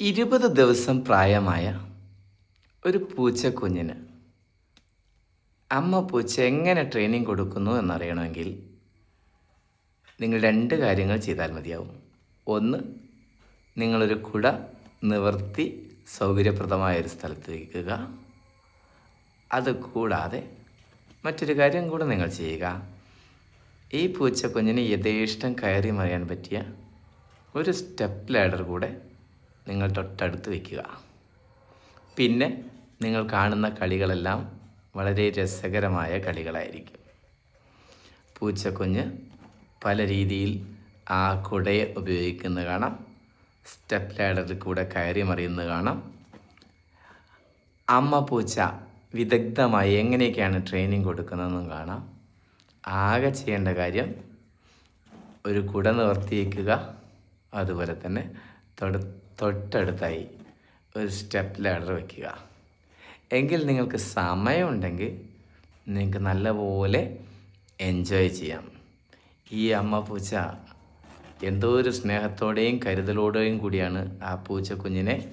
ഇരുപത് ദിവസം പ്രായമായ ഒരു പൂച്ചക്കുഞ്ഞിന് അമ്മ പൂച്ച എങ്ങനെ ട്രെയിനിങ് കൊടുക്കുന്നു എന്നറിയണമെങ്കിൽ നിങ്ങൾ രണ്ട് കാര്യങ്ങൾ ചെയ്താൽ മതിയാവും. ഒന്ന് നിങ്ങളൊരു കുട നിവർത്തി സൗകര്യപ്രദമായ ഒരു സ്ഥലത്ത് വയ്ക്കുക അത് കൂടാതെ മറ്റൊരു കാര്യം കൂടെ നിങ്ങൾ ചെയ്യുക. ഈ പൂച്ചക്കുഞ്ഞിന് യഥേഷ്ടം കയറി മറിയാൻ പറ്റിയ ഒരു സ്റ്റെപ്പ് ലാഡർ കൂടെ നിങ്ങൾ തൊട്ടടുത്ത് വയ്ക്കുക പിന്നെ നിങ്ങൾ കാണുന്ന കളികളെല്ലാം വളരെ രസകരമായ കളികളായിരിക്കും. പൂച്ചക്കുഞ്ഞ് പല രീതിയിൽ ആ കുടയെ ഉപയോഗിക്കുന്നത് കാണാം. സ്റ്റെപ്പ് ലാഡറിൽ കൂടെ കയറി മറിയുന്നത് കാണാം. അമ്മ പൂച്ച വിദഗ്ധമായി എങ്ങനെയൊക്കെയാണ് ട്രെയിനിങ് കൊടുക്കുന്നതെന്നും കാണാം. ആകെ ചെയ്യേണ്ട കാര്യം ഒരു കുട നിവർത്തി വയ്ക്കുക അതുപോലെ തന്നെ തൊട തൊട്ടടുത്തായി ഒരു സ്റ്റെപ്പ് ലാഡർ വയ്ക്കുക എങ്കിൽ നിങ്ങൾക്ക് സമയമുണ്ടെങ്കിൽ നിങ്ങൾക്ക് നല്ലപോലെ എൻജോയ് ചെയ്യാം. ഈ അമ്മ പൂച്ച എന്തോ ഒരു സ്നേഹത്തോടെയും കരുതലോടെയും കൂടിയാണ് ആ പൂച്ചക്കുഞ്ഞിനെ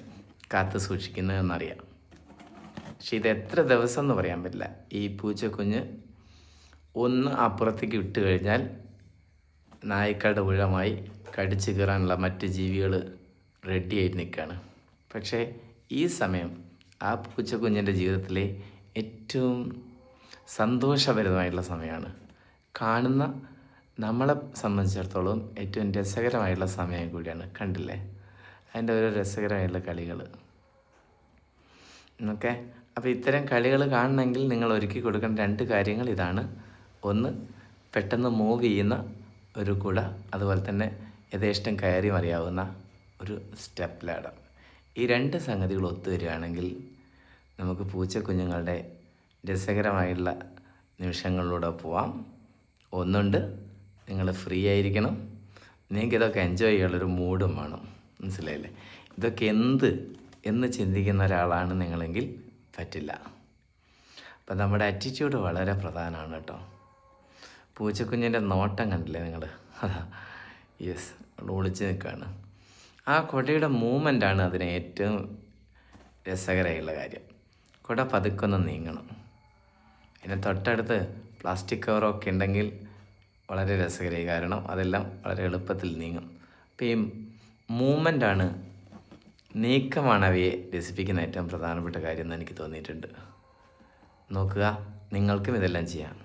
കാത്തു സൂക്ഷിക്കുന്നതെന്നറിയാം. പക്ഷെ ഇത് എത്ര ദിവസം എന്ന് പറയാൻ പറ്റില്ല. ഈ പൂച്ചക്കുഞ്ഞ് ഒന്ന് അപ്പുറത്തേക്ക് വിട്ട് കഴിഞ്ഞാൽ നായ്ക്കളുടെ ഉഴമായി കടിച്ചു കയറാനുള്ള മറ്റ് ജീവികൾ റെഡിയായിട്ട് നിൽക്കുകയാണ്. പക്ഷേ ഈ സമയം ആ പൂച്ചക്കുഞ്ഞിന്റെ ജീവിതത്തിലെ ഏറ്റവും സന്തോഷഭരിതമായിട്ടുള്ള സമയമാണ്. കാണുന്ന നമ്മളെ സംബന്ധിച്ചിടത്തോളം ഏറ്റവും രസകരമായിട്ടുള്ള സമയം കൂടിയാണ്. കണ്ടില്ലേ? അതിന്റെ ഓരോ രസകരമായിട്ടുള്ള കളികൾ. ഓക്കെ? അപ്പോൾ ഇത്തരം കളികൾ കാണണമെങ്കിൽ നിങ്ങൾ ഒരുക്കി കൊടുക്കേണ്ട രണ്ട് കാര്യങ്ങൾ ഇതാണ്. ഒന്ന് പെട്ടെന്ന് മൂവ് ചെയ്യുന്ന ഒരു കുട അതുപോലെ തന്നെ യഥേഷ്ടം കയറി മറിയാവുന്ന ഒരു സ്റ്റെപ്പ് ലാഡർ ഈ രണ്ട് സംഗതികൾ ഒത്തുവരികയാണെങ്കിൽ നമുക്ക് പൂച്ചക്കുഞ്ഞുങ്ങളുടെ രസകരമായുള്ള നിമിഷങ്ങളിലൂടെ പോവാം. ഒന്നുണ്ട് നിങ്ങൾ ഫ്രീ ആയിരിക്കണം. നിങ്ങൾക്ക് ഇതൊക്കെ എൻജോയ് ചെയ്യാനുള്ളൊരു മൂഡും വേണം. മനസ്സിലായില്ലേ? ഇതൊക്കെ എന്ത് എന്ന് ചിന്തിക്കുന്ന ഒരാളാണ് നിങ്ങളെങ്കിൽ പറ്റില്ല. അപ്പം നമ്മുടെ ആറ്റിറ്റ്യൂഡ് വളരെ പ്രധാനമാണ് കേട്ടോ. പൂച്ചക്കുഞ്ഞിന്റെ നോട്ടം കണ്ടില്ലേ നിങ്ങൾ? അതാ. യെസ് ഒളിച്ച് നിൽക്കുകയാണ്. ആ കൊടയുടെ മൂവ്മെന്റാണ് അതിന് ഏറ്റവും രസകരമായുള്ള കാര്യം. കുട പതുക്കൊന്ന് നീങ്ങണം. പിന്നെ തൊട്ടടുത്ത് പ്ലാസ്റ്റിക് കവറൊക്കെ ഉണ്ടെങ്കിൽ വളരെ രസകരമായി കാരണം അതെല്ലാം വളരെ എളുപ്പത്തിൽ നീങ്ങും. അപ്പോൾ ഈ മൂവ്മെന്റാണ് നീക്കമാണ് അവയെ രസിപ്പിക്കുന്ന ഏറ്റവും പ്രധാനപ്പെട്ട കാര്യം എന്ന് എനിക്ക് തോന്നിയിട്ടുണ്ട്. നോക്കുക നിങ്ങൾക്കും ഇതെല്ലാം ചെയ്യാം.